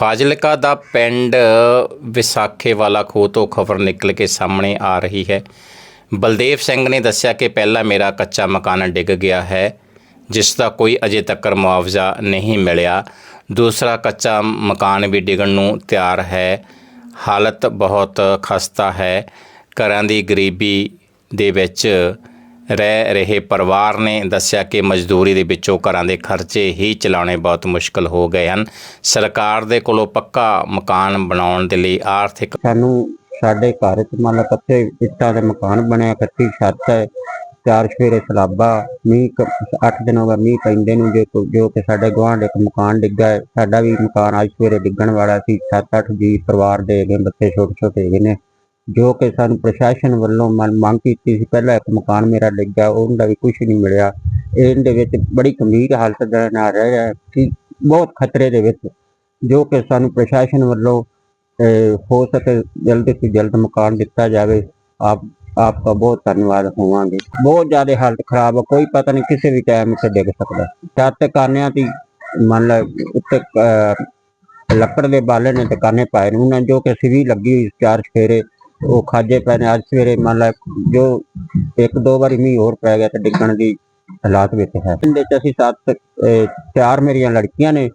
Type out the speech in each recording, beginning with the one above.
ਫਾਜ਼ਿਲਕਾ ਦਾ ਪਿੰਡ ਵਿਸਾਖੇ ਵਾਲਾ ਖੂਹ ਤੋਂ ਖਬਰ ਨਿਕਲ ਕੇ ਸਾਹਮਣੇ ਆ ਰਹੀ ਹੈ। ਬਲਦੇਵ ਸਿੰਘ ਨੇ ਦੱਸਿਆ ਕਿ ਪਹਿਲਾਂ ਮੇਰਾ ਕੱਚਾ ਮਕਾਨ ਡਿੱਗ ਗਿਆ ਹੈ, ਜਿਸ ਦਾ ਕੋਈ ਅਜੇ ਤੱਕ ਮੁਆਵਜ਼ਾ ਨਹੀਂ ਮਿਲਿਆ। ਦੂਸਰਾ ਕੱਚਾ ਮਕਾਨ ਵੀ ਡਿੱਗਣ ਨੂੰ ਤਿਆਰ ਹੈ। ਹਾਲਤ ਬਹੁਤ ਖਸਤਾ ਹੈ। ਘਰਾਂ ਦੀ ਗਰੀਬੀ ਦੇ ਵਿੱਚ ਰਹਿ ਰਹੇ ਪਰਿਵਾਰ ਨੇ ਦੱਸਿਆ ਕਿ ਮਜ਼ਦੂਰੀ ਦੇ ਵਿੱਚੋਂ ਘਰਾਂ ਦੇ ਖਰਚੇ ਹੀ ਚਲਾਉਣੇ ਬਹੁਤ ਮੁਸ਼ਕਲ ਹੋ ਗਏ ਹਨ। ਸਰਕਾਰ ਦੇ ਕੋਲੋਂ ਪੱਕਾ ਮਕਾਨ ਬਣਾਉਣ ਦੇ ਲਈ ਆਰਥਿਕ ਸਾਨੂੰ ਸਾਡੇ ਘਰ ਚ ਮੰਨ ਲਾ ਕੱਚੇ ਇੱਟਾਂ ਦੇ ਮਕਾਨ ਬਣਿਆ ਕੱਚੀ ਛੱਤ ਹੈ, ਚਾਰ ਸਵੇਰੇ ਸਲਾਬਾ, ਮੀਂਹ 8 ਦਿਨ ਹੋ ਗਏ ਮੀਂਹ ਪੈਂਦੇ ਨੂੰ, ਜੋ ਜੋ ਕਿ ਸਾਡੇ ਗੁਆਂਢ ਇੱਕ ਮਕਾਨ ਡਿੱਗਾ ਹੈ, ਸਾਡਾ ਵੀ ਮਕਾਨ ਅੱਜ ਸਵੇਰੇ ਡਿੱਗਣ ਵਾਲਾ ਸੀ 7-8 ਜੀ ਪਰਿਵਾਰ ਦੇ ਹੈਗੇ ਬੱਚੇ ਛੋਟੇ ਛੋਟੇ ਹੈਗੇ ਨੇ। ਜੋ ਕਿ ਸਾਨੂੰ ਪ੍ਰਸ਼ਾਸਨ ਵੱਲੋਂ ਮਨ ਮੰਗ ਕੀਤੀ ਸੀ ਪਹਿਲਾਂ ਇੱਕ ਮਕਾਨ ਮੇਰਾ ਡਿੱਗਾ ਉਹਦਾ ਵੀ ਕੁਝ ਨਹੀਂ ਮਿਲਿਆ। ਇਹਦੇ ਵਿੱਚ ਬੜੀ ਗੰਭੀਰ ਹਾਲਤ ਦਾ ਨਾਲ ਰਹਿ ਰਿਹਾ ਕਿ ਬਹੁਤ ਖਤਰੇ ਦੇ ਵਿੱਚ ਜੋ ਕਿ ਸਾਨੂੰ ਪ੍ਰਸ਼ਾਸਨ ਵੱਲੋਂ ਹੋ ਸਕੇ ਜਲਦੀ ਤੋਂ ਜਲਦ ਮਕਾਨ ਦਿੱਤਾ ਜਾਵੇ। ਆਪ ਆਪका ਬਹੁਤ ਧੰਨਵਾਦ ਹੋਵਾਂਗੇ। ਬਹੁਤ ਜ਼ਿਆਦਾ ਹਾਲਤ ਖਰਾਬ ਹੈ ਕੋਈ ਪਤਾ ਨਹੀਂ ਕਿਸੇ ਵੀ ਟਾਈਮ ਤੇ ਡਿੱਗ ਸਕਦਾ। ਛੱਤ ਕਾਨਿਆਂ ਦੀ ਮੰਨ ਲੈ ਉੱਤੇ ਅਹ, ਲੱਕੜ ਦੇ ਬਾਲੇ ਨੇ ਦੁਕਾਨੇ ਪਾਏ ਨੇ ਉਹਨਾਂ ਜੋ ਕਿ ਸਿਵੀ ਲੱਗੀ ਹੋਈ ਚਾਰ ਸਫੇਰੇ ਉਹ ਖਾਜੇ ਪਏ ਨੇ। ਅੱਜ ਸਵੇਰੇ ਮੰਨ ਲਾ ਜੋ ਇੱਕ ਦੋ ਵਾਰੀ ਮੀਂਹ ਹੋਰ ਪੈ ਗਿਆ ਤੇ ਡਿੱਗਣ ਦੀ ਹਾਲਾਤ ਵਿੱਚ ਹੈ। ਇਹਦੇ ਚ ਅਸੀਂ ਸੱਤ ਅਹ, ਚਾਰ ਮੇਰੀਆਂ ਲੜਕੀਆਂ ਨੇ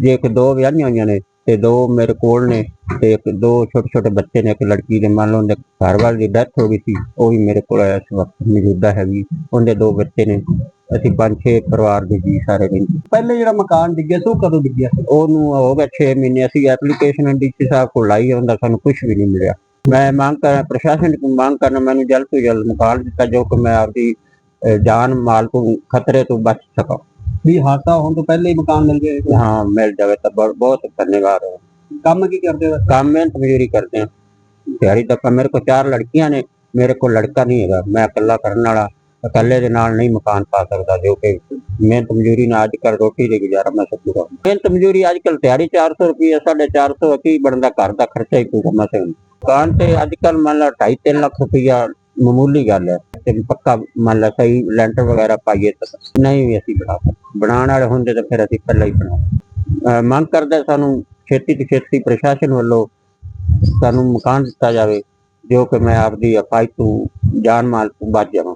ਜੇ ਕਿ ਦੋ ਵਿਆਹੀਆਂ ਹੋਈਆਂ ਨੇ ਤੇ ਦੋ ਮੇਰੇ ਕੋਲ ਨੇ ਤੇ ਇੱਕ ਦੋ ਛੋਟੇ ਛੋਟੇ ਬੱਚੇ ਨੇ। ਇੱਕ ਲੜਕੀ ਦੇ ਮੰਨ ਲਓ ਉਹਦੇ ਘਰ ਵਾਲੀ ਦੀ ਡੈਥ ਹੋ ਗਈ ਸੀ ਉਹ ਵੀ ਮੇਰੇ ਕੋਲ ਇਸ ਵਕਤ ਮੌਜੂਦਾ ਹੈਗੀ। ਉਹਦੇ ਦੋ ਬੱਚੇ ਨੇ। ਅਸੀਂ ਪੰਜ ਛੇ ਪਰਿਵਾਰ ਦੇ ਜੀ ਸਾਰੇ ਰਹਿੰਦੇ ਪਹਿਲੇ ਜਿਹੜਾ ਮਕਾਨ ਡਿੱਗਿਆ ਸੀ ਉਹ ਕਦੋਂ ਡਿੱਗਿਆ ਸੀ? ਉਹਨੂੰ ਹੋ ਗਿਆ 6 ਮਹੀਨੇ। ਅਸੀਂ ਐਪਲੀਕੇਸ਼ਨ ਡੀਸੀ ਸਾਹਿਬ ਕੋਲ ਲਾਈ ਹੁੰਦਾ ਸਾਨੂੰ ਕੁਝ ਵੀ ਨਹੀਂ ਮਿਲਿਆ। ਮੈਂ ਮੰਗ ਕਰ ਪ੍ਰਸ਼ਾਸਨ ਨੂੰ ਮੰਗ ਕਰਨ ਮੈਨੂੰ ਜਲਦ ਤੋਂ ਜਲਦ ਮੁਕਾਲ ਦਿੱਤਾ ਜੋ ਕਿ ਮੈਂ ਆਪਦੀ ਜਾਨ ਮਾਲ ਤੋਂ ਖਤਰੇ ਤੋਂ ਬਚ ਸਕਾਂ। ਵੀ ਹਾਦਸਾ ਹੋਣ ਤੋਂ ਪਹਿਲੇ ਹੀ ਮਕਾਨ ਮਿਲ ਜਾਵੇ ਹਾਂ ਮਿਲ ਜਾਵੇ ਤਾਂ ਬਹੁਤ ਧੰਨਵਾਦ। ਹੈ ਕੰਮ ਕੀ ਕਰਦੇ ਹੋ? ਕੰਮ ਮਿਹਨਤ ਮਜ਼ਦੂਰੀ ਕਰਦੇ ਹਾਂ। ਦਿਹਾੜੀ ਦਾ ਕੰਮ ਮੇਰੇ ਕੋਲ ਚਾਰ ਲੜਕੀਆਂ ਨੇ ਮੇਰੇ ਕੋਲ ਲੜਕਾ ਨਹੀਂ ਹੈਗਾ। ਮੈਂ ਇਕੱਲਾ ਕਰਨ ਵਾਲਾ ਇਕੱਲੇ ਦੇ ਨਾਲ ਨਹੀਂ ਮਕਾਨ ਪਾ ਸਕਦਾ ਜੋ ਕਿ ਮਿਹਨਤ ਮਜ਼ਦੂਰੀ ਨਾਲ ਅੱਜ ਕੱਲ ਰੋਟੀ ਦੇ ਗੁਜ਼ਾਰਾ ਮੈਂ ਸਕੂਗਾ ਮਿਹਨਤ ਮਜ਼ਦੂਰੀ ਅੱਜ ਕੱਲ ਦਿਹਾੜੀ 400 ਰੁਪਏ 450 ਕੀ ਬਣਦਾ ਘਰ ਦਾ ਖਰਚਾ ਹੀ ਪੂਰਾ ਮਸਾਂ ਦੁਕਾਨ ਤੇ ਅੱਜ ਕੱਲ ਮੰਨ ਲਾ 2.5 ਲੱਖ ਰੁਪਇਆ ਮਾਮੂਲੀ ਗੱਲ ਹੈ ਤੇ ਪੱਕਾ ਮੰਨ ਲਾ ਸਹੀ ਲੈਂਟਰ ਵਗੈਰਾ ਪਾਈਏ ਤਾਂ ਨਹੀਂ ਵੀ ਅਸੀਂ ਬਣਾ ਸਕਦੇ। ਬਣਾਉਣ ਵਾਲੇ ਹੁੰਦੇ ਤਾਂ ਫਿਰ ਅਸੀਂ ਪਹਿਲਾਂ ਹੀ ਬਣਾ ਅਹ ਮੰਗ ਕਰਦਾ ਸਾਨੂੰ ਛੇਤੀ ਤੋਂ ਛੇਤੀ ਪ੍ਰਸ਼ਾਸਨ ਵੱਲੋਂ ਸਾਨੂੰ ਮਕਾਨ ਦਿੱਤਾ ਜਾਵੇ, ਜੋ ਕਿ ਮੈਂ ਆਪਦੀ ਅਪਾਈ ਤੋਂ ਜਾਨ ਮਾਲ ਤੋਂ ਬਚ ਜਾਵਾਂ।